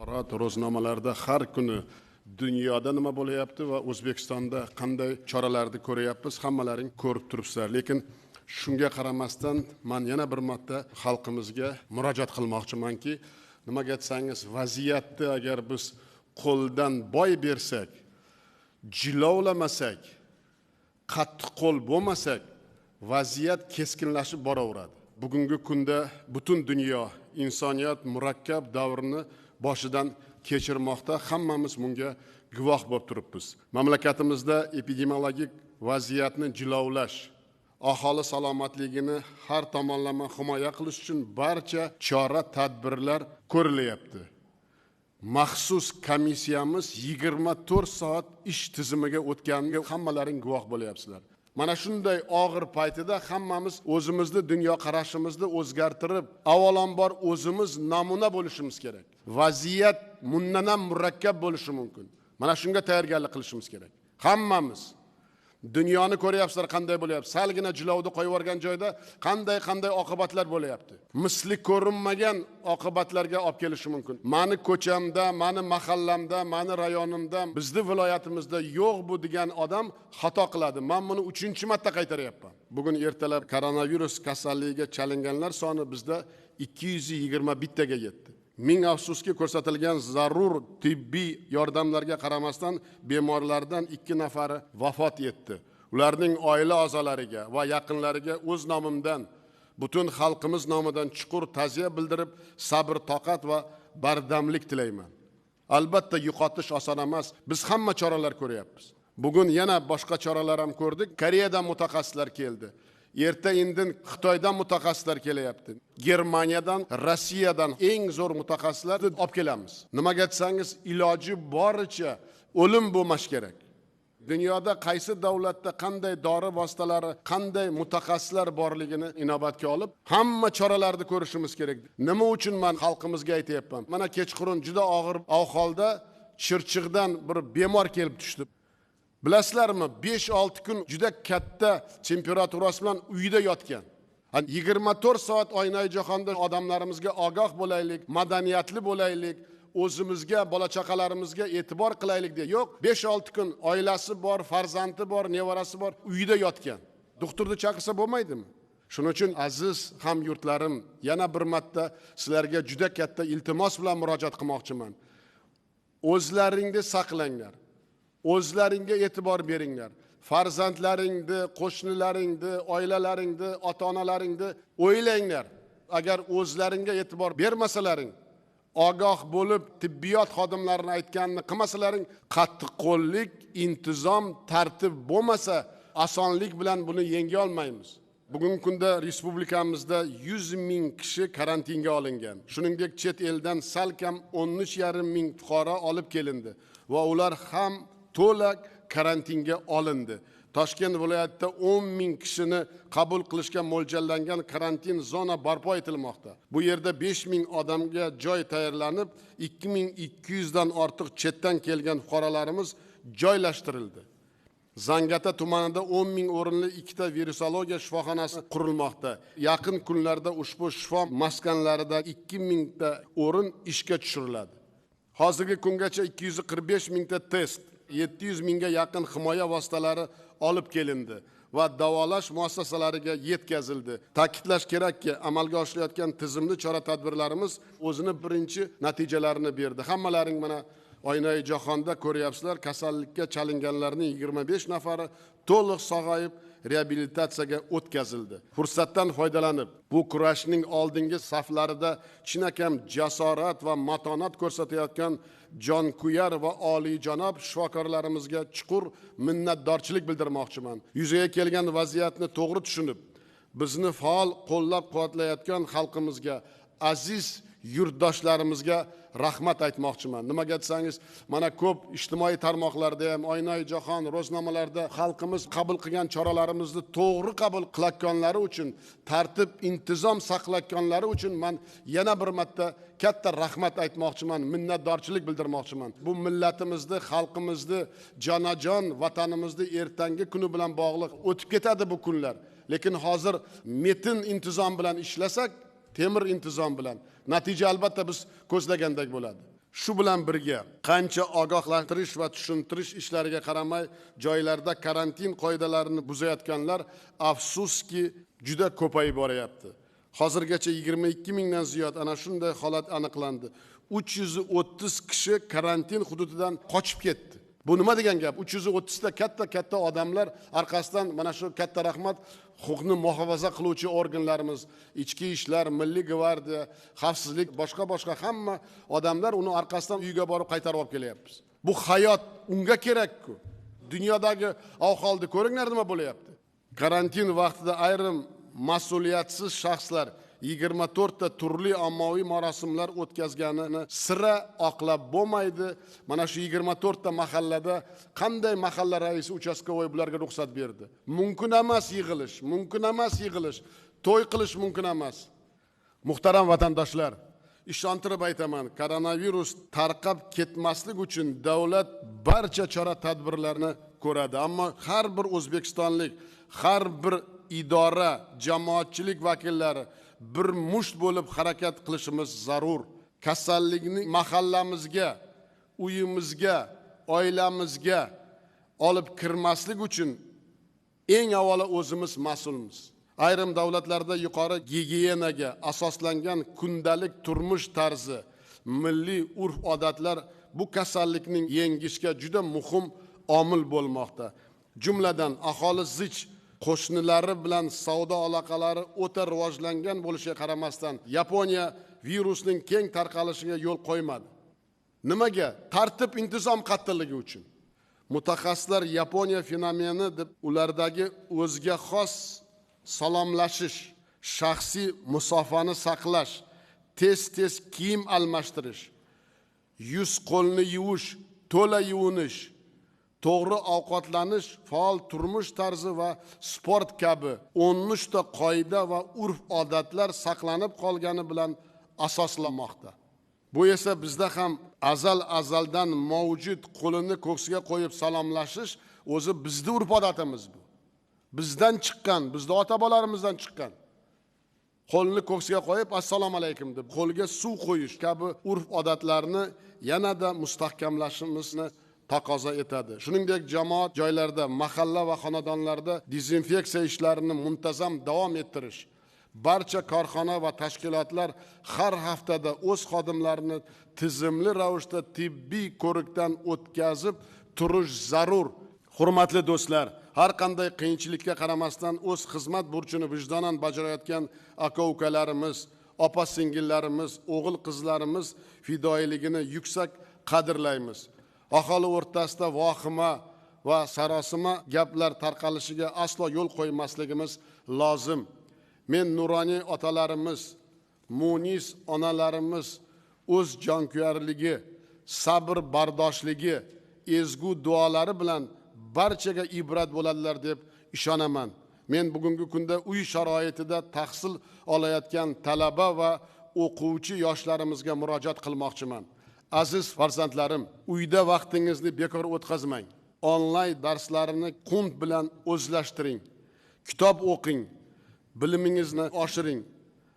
axborot ro'znomalarda har kuni dunyoda nima bo'lyapti va o'zbekistonda qanday choralarni ko'ryapmiz hammalaring ko'rib turibsizlar. Lekin shunga qaramasdan man yana bir marta xalqimizga murojaat qilmoqchimanki nimaga aytsangiz vaziyatni agar biz qo'ldan boy bersak jilovlamasak qattiqqo'l bo'lmasak vaziyat keskinlashib boraveradi. Bugungi kunda butun dunyo insoniyat murakkab davrni boshidan kechirmoqda. Hammamiz bunga guvoh bo'lib turibmiz. Mamlakatimizda epidemiologik vaziyatni jilovlash aholi salomatligini har tomonlama himoya qilish uchun barcha chora tadbirlar ko'rilyapti. Maxsus komissiyamiz yigirma to'rt soat ish tizimiga o'tganiga hammalaring guvoh bo'lyapsizlar. Mana shunday og'ir paytida hammamiz o'zimizni dunyoqarashimizni o'zgartirib avvalambor o'zimiz namuna bo'lishimiz kerak. Vaziyat bundan ham murakkab bo'lishi mumkin. Mana shunga tayyorgarlik qilishimiz kerak. Hammamiz dunyoni ko'ryapsizlar qanday bo'lyapti? Salgina jilovni qo'yib yuborgan joyda qanday qanday oqibatlar bo'lyapti? Misli ko'rinmagan oqibatlarga olib kelishi mumkin. Mani ko'chamda mani mahallamda mani rayonimda bizni viloyatimizda yo'q bu degan odam xato qiladi. Man buni uchinchi marta qaytaryapman. Bugun ertalab koronavirus kasalligiga chalinganlar soni bizda ikki yuz yigirma bittaga yetdi. Ming afsuski ko'rsatilgan zarur tibbiy yordamlarga qaramasdan bemorlardan ikki nafari vafot etdi. Ularning oila a'zolariga va yaqinlariga o'z nomimdan butun xalqimiz nomidan chuqur ta'ziya bildirib sabr toqat va bardamlik tilayman. Albatta yo'qotish oson emas. Biz hamma choralar ko'ryapmiz. Bugun yana boshqa choralar ham ko'rdik. Koreyadan mutaxassislar keldi. Erta indin xitoydan mutaxassislar kelyapti. Germaniyadan rossiyadan eng zo'r mutaxassislarni olib kelamiz. Nimaga desangiz iloji boricha o'lim bo'lmashi kerak. Dunyoda qaysi davlatda qanday dori vositalari qanday mutaxassislar borligini inobatga olib hamma choralarni ko'rishimiz kerak. Nima uchun man xalqimizga aytyapman? Mana kechqurun juda og'ir ahvolda chirchiqdan bir bemor kelib tushdi. Bilasizlarmi besh olti kun juda katta temperaturasi bilan uyda yotgan. Yigirma to'rt soat oynai jahonda odamlarimizga ogoh bo'laylik madaniyatli bo'laylik o'zimizga bola chaqalarimizga e'tibor qilaylik deya. Yo'q besh olti kun oilasi bor farzandi bor nevarasi bor uyda yotgan. Doktorni chaqirsa bo'lmaydimi? Shuning uchun aziz hamyurtlarim yana bir marta sizlarga juda katta iltimos bilan murojaat qilmoqchiman. O'zlaringni saqlanglar. O'zlaringga e'tibor beringlar. Farzandlaringni qo'shnilaringni oilalaringni ota onalaringni o'ylanglar. Agar o'zlaringga e'tibor bermasalaring ogoh bo'lib tibbiyot xodimlarini aytganini qilmasalaring qattiqqo'llik intizom tartib bo'lmasa osonlik bilan buni yenga olmaymiz. Bugungi kunda respublikamizda yuz ming kishi karantinga olingan. Shuningdek chet eldan salkam o'n uch yarim ming fuqaro olib kelindi va ular ham to'la karantinga olindi. Toshkent viloyatida o'n ming kishini qabul qilishga mo'ljallangan karantin zona barpo etilmoqda. Bu yerda besh ming odamga joy tayyorlanib ikki ming ikki yuzdan ortiq chetdan kelgan fuqarolarimiz joylashtirildi. Zangata tumanida o'n ming o'rinli ikkita virusologiya shifoxonasi qurilmoqda. Yaqin kunlarda ushbu shifo maskanlarida ikki mingta o'rin ishga tushiriladi. Hozirgi kungacha ikki yuz qirq besh mingta test yetti yuz mingga yaqin himoya vositalari olib kelindi va davolash muassasalariga yetkazildi. Ta'kidlash kerakki amalga oshirilayotgan tizimli chora tadbirlarimiz o'zini birinchi natijalarini berdi. Hammalaring mana oynai jahonda ko'ryapsizlar kasallikka chalinganlarning yigirma besh nafari to'liq sog'ayib reabilitatsiyaga o'tkazildi. Fursatdan foydalanib bu kurashning oldingi saflarida chinakam jasorat va matonat ko'rsatayotgan jonkuyar va oliyjanob shifokorlarimizga chuqur minnatdorchilik bildirmoqchiman. Yuzaga kelgan vaziyatni to'g'ri tushunib bizni faol qo'llab quvvatlayotgan xalqimizga aziz yurtdoshlarimizga rahmat aytmoqchiman. Nimaga desangiz mana ko'p ijtimoiy tarmoqlarda ham oynai jahon ro'znomalarda xalqimiz qabul qilgan choralarimizni to'g'ri qabul qilayotganlari uchun tartib intizom saqlayotganlari uchun man yana bir marta katta rahmat aytmoqchiman minnatdorchilik bildirmoqchiman. Bu millatimizni xalqimizni jonajon vatanimizni ertangi kuni bilan bog'liq o'tib ketadi bu kunlar. Lekin hozir metin intizom bilan ishlasak temir intizom bilan. Natija albatta biz ko'zlagandek bo'ladi. Shu bilan birga qancha ogohlantirish va tushuntirish ishlariga qaramay joylarda karantin qoidalarini buzayotganlar afsuski juda ko'payib boryapti. Hozirgacha yigirma ikki mingdan ziyod ana shunday holat aniqlandi. Uch yuz o'ttiz kishi karantin hududidan qochib ketdi. Bu nima degan gap? Uch yuz o'ttizta katta katta odamlar orqasidan mana shu katta rahmat huquqni muhofaza qiluvchi organlarimiz ichki ishlar milliy gvardiya xavfsizlik boshqa boshqa hamma odamlar uni orqasidan uyiga borib qaytarib olib kelyapmiz. Bu hayot unga kerakku. Dunyodagi ahvolni ko'ringlar nima bo'lyapti. Karantin vaqtida ayrim mas'uliyatsiz shaxslar yigirma to'rtta turli ommaviy marosimlar o'tkazganini sira oqlab bo'lmaydi. Mana shu yigirma to'rtta mahallada qanday mahalla raisi uchastkovoy bularga ruxsat berdi? Mumkin emas yig'ilish mumkin emas yig'ilish. To'y qilish mumkin emas. Muhtaram vatandoshlar ishontirib aytaman koronavirus tarqab ketmaslik uchun davlat barcha chora tadbirlarni ko'radi. Ammo har bir o'zbekistonlik har bir idora jamoatchilik vakillari bir musht bo'lib harakat qilishimiz zarur. Kasallikni mahallamizga uyimizga oilamizga olib kirmaslik uchun eng avvalo o'zimiz mas'ulmiz. Ayrim davlatlarda yuqori gigiyenaga asoslangan kundalik turmush tarzi milliy urf odatlar bu kasallikning yengishga juda muhim omil bo'lmoqda. Jumladan aholi zich qo'shnilari bilan savdo aloqalari o'ta rivojlangan bo'lishiga qaramasdan yaponiya virusning keng tarqalishiga yo'l qo'ymadi. Nimaga? Tartib intizom qattiqligi uchun. Mutaxassislar yaponiya fenomeni deb ulardagi o'ziga xos salomlashish shaxsiy musofani saqlash tez tez kiyim almashtirish yuz qo'lni yuvish to'la yuvinish to'g'ri ovqatlanish faol turmush tarzi va sport kabi o'n uchta qoida va urf odatlar saqlanib qolgani bilan asoslanmoqda. Bu esa bizda ham azal azaldan mavjud qo'lini ko'ksiga qo'yib salomlashish o'zi bizni urf odatimiz bu. Bizdan chiqqan bizni ota bobolarimizdan chiqqan. Qo'lni ko'ksiga qo'yib assalomu alaykum deb qo'lga suv qo'yish kabi urf odatlarni yanada mustahkamlashimizni taqozo etadi. Shuningdek jamoat joylarida mahalla va xonadonlarda dezinfeksiya ishlarini muntazam davom ettirish barcha korxona va tashkilotlar har haftada o'z xodimlarini tizimli ravishda tibbiy ko'rikdan o'tkazib turish zarur. Hurmatli do'stlar har qanday qiyinchilikka qaramasdan o'z xizmat burchini vijdonan bajarayotgan aka ukalarimiz opa singillarimiz o'g'il qizlarimiz fidoyiligini yuksak qadrlaymiz. Aholi o'rtasida vohima va sarosima gaplar tarqalishiga aslo yo'l qo'ymasligimiz lozim. Men nuroniy otalarimiz munis onalarimiz o'z jonkuyarligi sabr bardoshligi ezgu duolari bilan barchaga ibrat bo'ladilar deb ishonaman. Men bugungi kunda uy sharoitida tahsil olayotgan talaba va o'quvchi yoshlarimizga murojaat qilmoqchiman. Aziz farzandlarim uyda vaqtingizni bekor o'tkazmang. Onlayn darslarini qunt bilan o'zlashtiring. Kitob o'qing bilimingizni oshiring.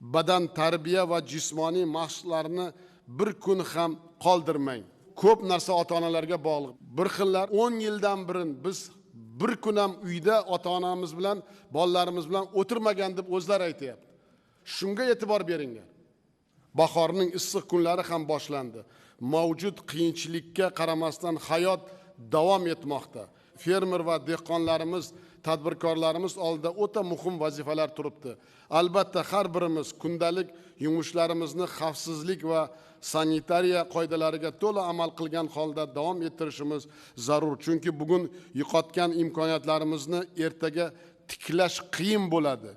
Badan tarbiya va jismoniy mashqlarni bir kun ham qoldirmang. Ko'p narsa ota onalarga bog'liq. Bir xillar o'n yildan birin biz bir kun ham uyda ota onamiz bilan bolalarimiz bilan o'tirmagan deb o'zlari aytyapti. Shunga e'tibor beringlar. Bahorning issiq kunlari ham boshlandi. Mavjud qiyinchilikka qaramasdan hayot davom etmoqda. Fermer va dehqonlarimiz tadbirkorlarimiz oldida o'ta muhim vazifalar turibdi. Albatta har birimiz kundalik yumushlarimizni xavfsizlik va sanitariya qoidalariga to'la amal qilgan holda davom ettirishimiz zarur. Chunki bugun yo'qotgan imkoniyatlarimizni ertaga tiklash qiyin bo'ladi.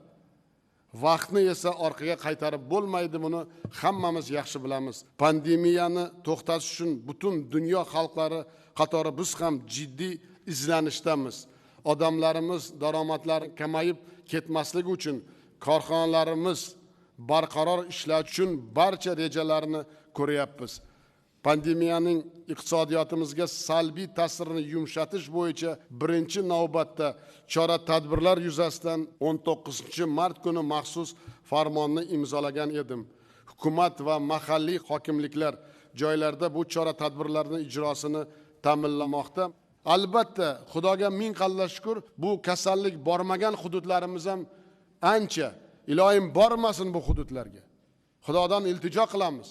Vaqtni esa orqaga qaytarib bo'lmaydi buni hammamiz yaxshi bilamiz. Pandemiyani to'xtatish uchun butun dunyo xalqlari qatori biz ham jiddiy izlanishdamiz. Odamlarimiz daromadlari kamayib ketmasligi uchun korxonalarimiz barqaror ishlash uchun barcha rejalarni ko'ryapmiz. Pandemiyaning iqtisodiyotimizga salbiy ta'sirini yumshatish bo'yicha birinchi navbatda chora tadbirlar yuzasidan o'n to'qqizinchi mart kuni maxsus farmonni imzolagan edim. Hukumat va mahalliy hokimliklar joylarda bu chora tadbirlarni ijrosini ta'minlamoqda. Albatta xudoga ming qalla shukur bu kasallik bormagan hududlarimiz ham ancha iloyim bormasin bu hududlarga. Xudodan iltijo qilamiz.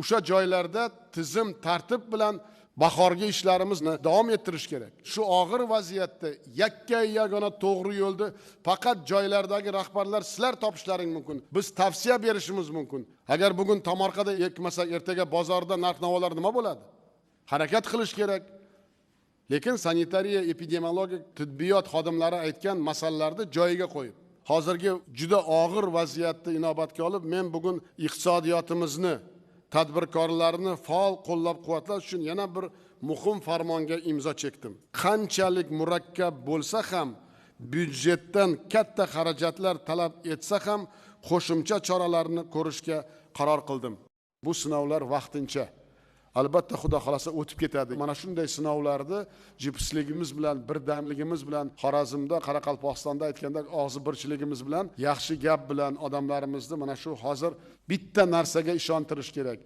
O'sha joylarda tizim tartib bilan bahorgi ishlarimizni davom ettirish kerak. Shu og'ir vaziyatda yakka yagona to'g'ri yo'lni faqat joylardagi rahbarlar sizlar topishlaring mumkin. Biz tavsiya berishimiz mumkin. Agar bugun tomorqada ekmasak ertaga bozorda narx navolar nima bo'ladi? Harakat qilish kerak. Lekin sanitariya epidemiologik tibbiyot xodimlari aytgan masalalarni joyiga qo'yib hozirgi juda og'ir vaziyatni inobatga olib men bugun iqtisodiyotimizni tadbirkorlarni faol qo'llab quvvatlash uchun yana bir muhim farmonga imzo chekdim. Qanchalik murakkab bo'lsa ham byudjetdan katta xarajatlar talab etsa ham qo'shimcha choralarni ko'rishga qaror qildim. Bu sinovlar vaqtincha. Albatta xudo xohlasa o'tib ketadi. Mana shunday sinovlarni jipsligimiz bilan birdamligimiz bilan xorazmda qoraqalpog'istonda aytganda og'zi birchiligimiz bilan yaxshi gap bilan odamlarimizni mana shu hozir bitta narsaga ishontirish kerak.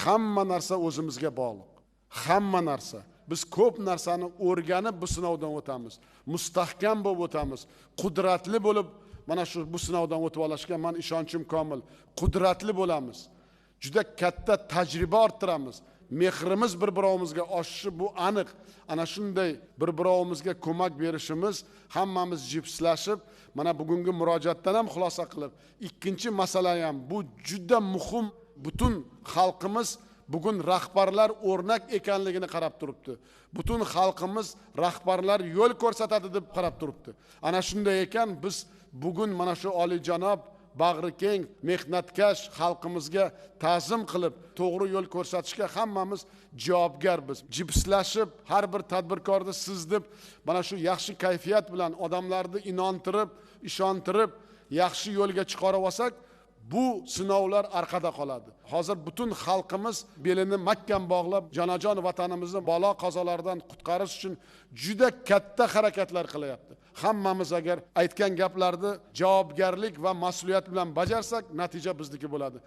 Hamma narsa o'zimizga bog'liq. Hamma narsa. Biz ko'p narsani o'rganib bu sinovdan o'tamiz. Mustahkam bo'lib o'tamiz. Qudratli bo'lib mana shu bu sinovdan o'tib olishga man ishonchim komil. Qudratli bo'lamiz. Juda katta tajriba orttiramiz mehrimiz bir birovimizga oshishi bu aniq. Ana shunday bir birovimizga ko'mak berishimiz hammamiz jipslashib mana bugungi murojaatdan ham xulosa qilib ikkinchi masala ham bu juda muhim butun xalqimiz bugun rahbarlar o'rnak ekanligini qarab turibdi. Butun xalqimiz rahbarlar yo'l ko'rsatadi deb qarab turibdi. Ana shunday ekan biz bugun mana shu oliyjanob bag'ri keng mehnatkash xalqimizga ta'zim qilib to'g'ri yo'l ko'rsatishga hammamiz javobgarmiz. Jipslashib har bir tadbirkorni siz deb mana shu yaxshi kayfiyat bilan odamlarni inontirib ishontirib yaxshi yo'lga chiqarib olsak bu sinovlar orqada qoladi. Hozir butun xalqimiz belini mahkam bog'lab jonajon vatanimizni balo qazolardan qutqarish uchun juda katta harakatlar qilyapti. Hammamiz agar aytgan gaplarni javobgarlik va mas'uliyat bilan bajarsak natija bizniki bo'ladi.